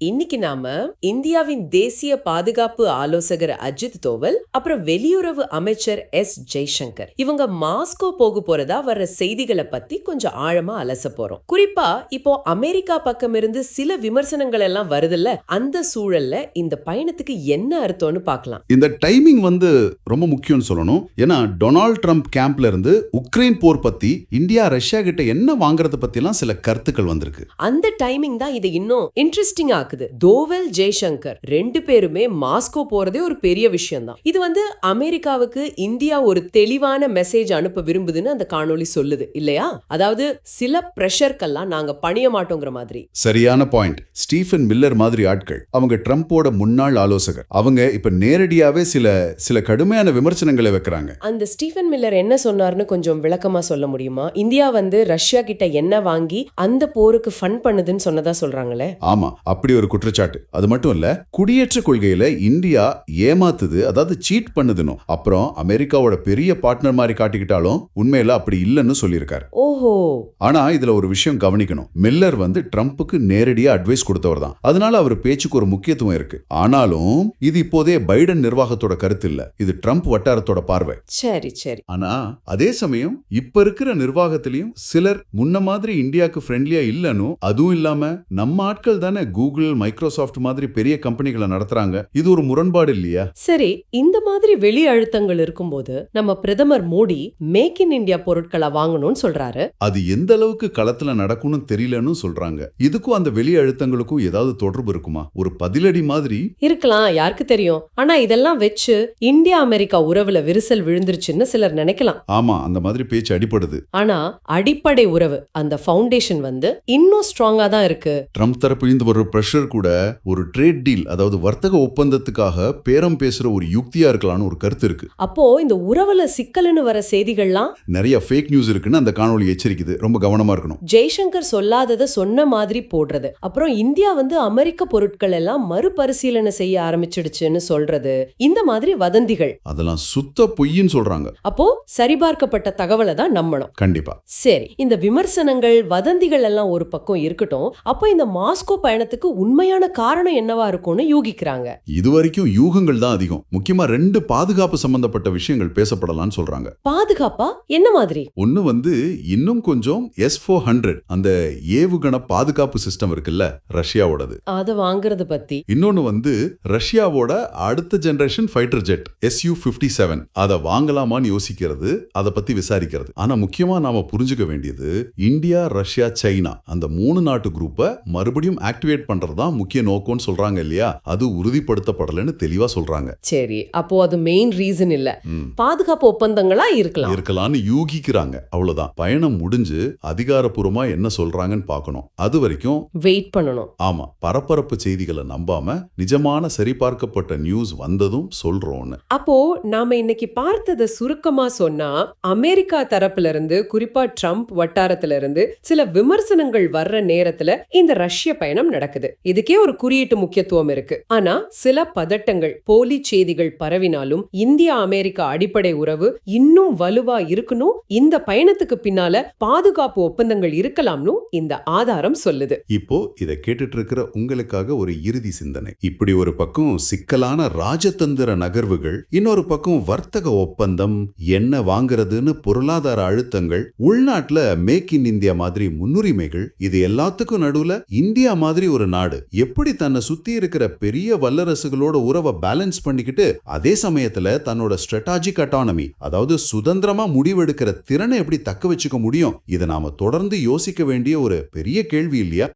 இன்னைக்கு நாம இந்தியாவின் தேசிய பாதுகாப்பு ஆலோசகர் அஜித் தோவல் அப்புறம் வெளியுறவு அமைச்சர் எஸ் ஜெய்சங்கர் இவங்க மாஸ்கோ போக போறதா வர்ற செய்திகளை பத்தி கொஞ்சம் ஆழமா அலச போறோம். குறிப்பா இப்போ அமெரிக்கா பக்கம் இருந்து சில விமர்சனங்கள் எல்லாம் வருதுல்ல? அந்த சூழல்ல இந்த பயணத்துக்கு என்ன அர்த்தம்னு பார்க்கலாம் இந்த டைமிங் வந்து ரொம்ப முக்கியம்னு சொல்லணும். ஏன்னா டொனால்ட் ட்ரம்ப் கேம்ப்ல இருந்து உக்ரைன் போர் பத்தி இந்தியா ரஷ்யா கிட்ட என்ன வாங்குறத பத்திலாம் சில கருத்துக்கள் வந்திருக்கு. அந்த டைமிங் தான் இதை இன்னும் இன்ட்ரெஸ்டிங் ஆக்குது. தோவல் ஜெய்சங்கர் ரெண்டு பேருமே மாஸ்கோ போறதே ஒரு பெரிய விஷயம் தான் இது வந்து அமெரிக்காவுக்கு இந்தியா ஒரு தெளிவான மெசேஜ் அனுப்ப விரும்புதுன்னு அந்த காணொளி சொல்லுது இல்லையா? அதாவது சில பிரஷர்க்கெல்லாம் நாங்க பணிய மாட்டோங்கிற மாதிரி. சரியான பாயிண்ட் ஸ்டீஃபன் மில்லர் மாதிரி ஆட்கள் அவங்க ட்ரம்ப்போட முன்னாள் ஆலோசகர். அவங்க இப்ப நேரடியாவே சில சில கடுமையான விமர்சனங்களை வைக்கிறாங்க. அந்த ஸ்டீஃபன் மில்லர் என்ன சொன்னார்னு கொஞ்சம் விளக்கமா சொல்ல முடியுமா? இந்தியா வந்து ரஷ்யா கிட்ட என்ன வாங்கி அந்த போருக்கு ஃபண்ட் பண்ணுதுன்னு சொன்னதா சொல்றாங்களே? ஆமா அப்படி ஒரு குற்றச்சாட்டு. அது மட்டும் இல்ல குடியேற்ற கொள்கையில இந்தியா ஏமாத்துது அதாவது சீட் பண்ணுதுன்னு. அப்புறம் அமெரிக்காவோட பெரிய பார்ட்னர் மாதிரி காட்டிக்கிட்டாலும் உண்மையில அப்படி இல்லைன்னு சொல்லியிருக்காரு. ஓஹோ. ஆனா இதுல ஒரு விஷயம் கவனிக்கணும். மில்லர் வந்து ட்ரம்ப்புக்கு நேரடியா அட்வைஸ் கொடுத்தவர் தான். அதனால அவர் பேச்சுக்கு ஒரு முக்கியத்துவம் இருக்கு. ஆனாலும் இது இப்போதே பைடன் நிர்வாகத்தோட கருத்து இல்ல. இது ட்ரம்ப் வட்டாரத்தோட பார்வை. சரி சரி. ஆனா அதே சமயம் இப்ப இருக்கிற நிர்வாகத்திலையும் சிலர் முன்ன மாதிரி இந்தியாவுக்கு ஃப்ரெண்ட்லியா இல்லன்னு அதுவும் இல்லாம நம்ம ஆட்கள் தானே கூகுள் மைக்ரோசாஃப்ட் மாதிரி பெரிய கம்பெனிகளை நடத்துறாங்க. இது ஒரு முரண்பாடு இல்லையா? சரி இந்த மாதிரி வெளி அழுத்தங்கள் இருக்கும்போது நம்ம பிரதமர் மோடி மேக் இன் இந்தியா பொருட்களை வாங்கணும்னு சொல்றாரு. அது எந்த அளவுக்கு களத்துல நடக்கும்னு தெரியலன்னு சொல்றாங்க. இதுக்கும் அந்த வெளி அழுத்தங்களுக்கும் ஏதாவது தொடர்பு இருக்குமா? ஒரு பதிலடி மாதிரி? இருக்கலாம் யாருக்கு தெரியும். ஆனா இதெல்லாம் வச்சு இந்தியா அமெரிக்கா உறவுல விரிசல் விழுந்துருச்சுன்னு சிலர் நினைக்கலாம். ஆமா அந்த மாதிரி பேச்சு அடிபடுது. ஆனா அடிப்படை உறவு அந்த ஃபவுண்டேஷன் வந்து இன்னும் ஸ்ட்ராங்கா தான் இருக்கு. ட்ரம்ப் தரப்பிலிருந்து வர்ற ப்ரெஷர் கூட ஒரு ட்ரேட் டீல் அதாவது வர்த்தக ஒப்பந்தத்துக்காக பேரம் பேசுற ஒரு யுக்தியா இருக்கலாம்னு ஒரு கருத்து இருக்கு. அப்போ இந்த உறவுல சிக்கல்னு வர செய்திகள்லாம்? நிறைய ஃபேக் நியூஸ் இருக்குன்னு அந்த காணொளி எச்சரிக்குது. ரொம்ப கவனமா இருக்கணும். ஜெய்சங்கர் சொல்லாதத சொன்ன மாதிரி போடுறது. அப்புறம் இந்தியா வந்து அமெரிக்க பொருட்கள் எல்லாம் மறுபரிசீலனை செய்ய ஆரம்பிச்சிடுச்சுன்னு சொல்றது. இந்த மாதிரி வதந்திகள். அதெல்லாம் சுத்த பொய்ன்னு சொல்றாங்க. அப்போ சரிபார்க்கப்பட்ட தகவலை தான் நம்பணும். கண்டிப்பா. சரி இந்த விமர்சனங்கள் வதந்திகள் எல்லாம் ஒரு பக்கம் இருக்கட்டும். அப்போ இந்த மாஸ்கோ பயணத்துக்கு உண்மையான காரணம் என்னவா இருக்கும்னு யூகிக்கிறாங்க. இது வரைக்கும் யூகங்கள் தான் அதிகம். முக்கியமா ரெண்டு பாதுகாப்பு சம்பந்தப்பட்ட விஷயங்கள் பேசப்படலாம்னு சொல்றாங்க. பாதுகாப்பா? என்ன மாதிரி? ஒன்னு வந்து இன்னும் கொஞ்சம் எஸ் ஃபோர் ஹண்ட்ரட் அந்த ஏவுகண பாதுகாப்பு சிஸ்டம் இருக்குல்ல ரஷ்யாவோடது. அத வாங்குறது பத்தி. இன்னொன்னு வந்து ரஷ்யாவோட அடுத்த generation fighter jet SU fifty seven அதை வாங்கலாமான்னு யோசிக்கிறது அதை பத்தி விசாரிக்கிறது. ஆனா முக்கியமா நாம புரிஞ்சுக்க வேண்டியது இந்தியா ரஷ்யா சைனா அந்த மூணு நாட்டு குரூப்பை மறுபடியும் ஆக்டிவேட் பண்றதுதான் முக்கிய நோக்கம்னு சொல்றாங்க இல்லையா? அது உறுதிப்படுத்தப்படலைன்னு தெளிவா சொல்றாங்க. சரி அப்போ அது மெயின் ரீசன் இல்ல. பாதுகாப்பு ஒப்பந்தங்களா இருக்கலாம்? இருக்கலாம்னு யூகிக்கிறாங்க. அவ்வளவுதான். பயணம் முடிஞ்சு அதிகாரப்பூர்வமா என்ன சொல்றாங்கன்னு பார்க்கணும். அது வரைக்கும் வெயிட் பண்ணணும். ஆமா பரபரப்பு செய்திகளை நம்பாம நிஜமான சரிபார்க்கப்பட்ட நியூஸ் வந்ததும் சொல்றோம்னு அப்போ நாம இன்னைக்கு பார்த்தத சுருக்கமா சொன்னா அமெரிக்கா தரப்புல இருந்து குறிப்பா ட்ரம்ப் வட்டாரத்துல இருந்து சில விமர்சனங்கள் வர்ற நேரத்துல இந்த ரஷ்ய பயணம் நடக்குது. இதுக்கே ஒரு குறியீட்டு முக்கியத்துவம் இருக்கு. ஆனா சில பதட்டங்கள் போலி செய்திகள் பரவினாலும் இந்தியா அமெரிக்கா அடிப்படை உறவு இன்னும் வலுவா இருக்கணும் இந்த பயணத்துக்கு பின்னால பாதுகாப்பு ஒப்பந்தங்கள் இருக்கலாம்னு இந்த ஆதாரம் சொல்லுது. இப்போ இதை கேட்டுட்டு இருக்கிற உங்களுக்காக ஒரு இறுதி சிந்தனை. இப்படி ஒரு பக்கம் சிக்கலான ராஜதந்திர நகர்வுகள் இன்னொரு பக்கம் வர்த்தக ஒப்பந்தம் என்ன வாங்குறதுன்னு பொருளாதார அழுத்தங்கள் உள்நாட்டுல மேக் இன் இந்தியா மாதிரி முன்னுரிமைகள் இது எல்லாத்துக்கும் நடுவுல இந்தியா மாதிரி ஒரு ஒரு நாடு. எப்படி தன்னை சுத்தி இருக்கிற பெரிய வல்லரசுகளோட உறவை பேலன்ஸ் பண்ணிக்கிட்டு அதே சமயத்துல தன்னோட ஸ்ட்ராட்டஜிக் அட்டானமி அதாவது சுதந்திரமா முடிவெடுக்கிற திறனை எப்படி தக்க வச்சுக்க முடியும் இதை நாம தொடர்ந்து யோசிக்க வேண்டிய ஒரு பெரிய கேள்வி இல்லையா?